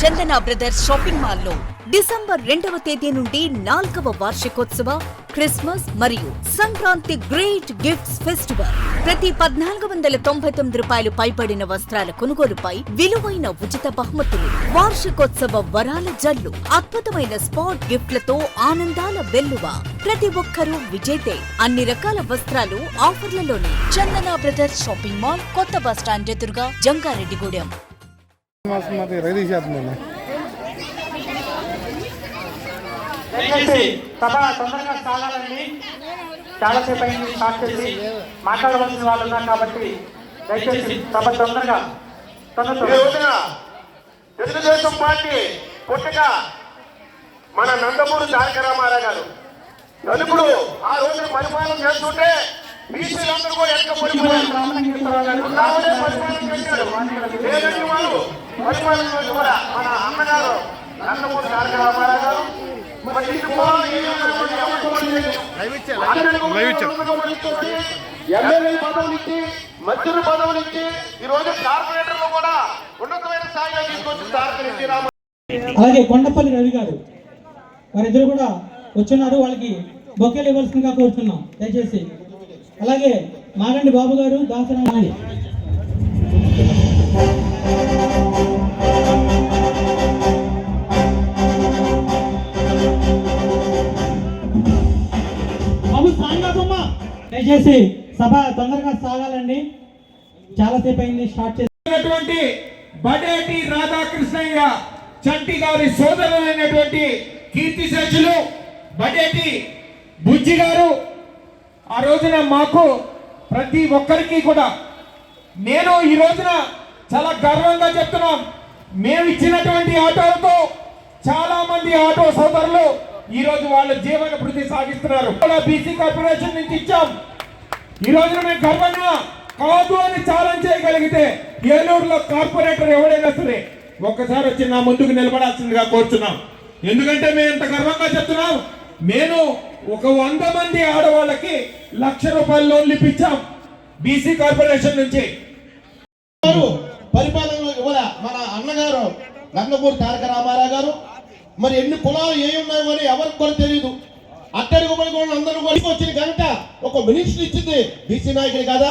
చందన brothers shopping మాల్లో December రెండవ తేదీ నుండి నాల్గవ వార్షికోత్సవ క్రిస్మస్ మరియు సంక్రాంతి గ్రేట్ గిఫ్ట్స్ ఫెస్టివల్. ప్రతి పద్నాలుగు వందల తొంభై తొమ్మిది రూపాయలు పైబడిన వస్త్రాల కొనుగోలుపై విలువైన ఉచిత బహుమతులు. వార్షికోత్సవ వరాల జల్లు అద్భుతమైన స్పాట్ గిఫ్ట్లతో ఆనందాల వెల్లువ. ప్రతి ఒక్కరూ విజేతే. అన్ని రకాల వస్త్రాలు ఆఫర్లలోనే. చందన బ్రదర్స్ షాపింగ్ మాల్ కొత్త బస్ స్టాండ్ ఎదురుగా జంగారెడ్డిగూడెం. మాసం చేస్తుందండి దయచేసి సభ తొందరగా సాగాలని చాలాసేపు అయింది స్టార్ట్ చేసి మాట్లాడవలసిన వాళ్ళు ఉన్నారు కాబట్టి దయచేసి సభ తొందరగా తొందర ఈ రోజున తెలుగుదేశం పార్టీ పుట్టక మన నందమూరి తారక రామారావు గారు నలుగురు ఆ రోజున పరిపాలన చేస్తుంటే బీసీలందరూ కూడా వెనక పడిపోయారు రాముడే పరిపాలన చేశాడు లేదంటే వాళ్ళు పరిపాలన కూడా మన అమ్మగారు నందమూరి తారక రామారావు గారు మరి ఇది కూడా ఏమీ ఎవరికీ తెలియదు. అందరికీ కూడా ఎమ్మెల్యే పదవులు ఇచ్చి మంత్రుల పదవులు ఇచ్చి ఈ రోజు కార్పొరేటర్లు కూడా ఉన్నతమైన స్థాయిలో తీసుకొచ్చి తారక రెడ్డి రామ అలాగే కొండపల్లి రవి గారు వారిద్దరు కూడా వచ్చున్నారు వాళ్ళకి బొకేలు ఇవ్వాల్సిందిగా కోరుతున్నాం. దయచేసి అలాగే మాగండి బాబు గారు దాసరాణి బాబు దయచేసి సభ తొందరగా సాగాలండి. చాలాసేపు అయింది స్టార్ట్ చేసినటువంటి బడేటి రాధాకృష్ణయ్య చంటి గారి సోదరులైనటువంటి కీర్తి శేషులు బడేటి బుజ్జి గారు ఆ రోజున మాకు ప్రతి ఒక్కరికి కూడా నేను ఈ రోజున చాలా గర్వంగా చెప్తున్నాం. మేము ఇచ్చినటువంటి ఆటోలతో చాలా మంది ఆటో సోదరులు ఈ రోజు వాళ్ళ జీవన వృద్ధి సాగిస్తున్నారు. బీసీ కార్పొరేషన్ నుంచి ఇచ్చాం. ఈ రోజున మేము గర్వంగా కాదు అని ఛాలెంజ్ చేయగలిగితే ఏలూరులో కార్పొరేటర్ ఎవడైనా సరే ఒక్కసారి వచ్చి నా ముందుకు నిలబడాల్సిందిగా కోరుచున్నాం. ఎందుకంటే మేము ఎంత గర్వంగా చెప్తున్నాం? నేను ఒక వంద మంది ఆడవాళ్ళకి లక్ష రూపాయల లోన్లు ఇప్పించాం బీసీ కార్పొరేషన్ నుంచి. పరిపాలన పరిపాలనలో ఇవ్వలే మన అన్నగారు నందమూరి తారక రామారావు గారు. మరి ఎన్ని కులాలు ఏ ఉన్నాయో అని ఎవరికి కూడా తెలియదు అట్టడుగు పడి కూడా అందరూ వచ్చిన గంట ఒక మినిస్టర్ ఇచ్చింది బీసీ నాయకుడు కదా?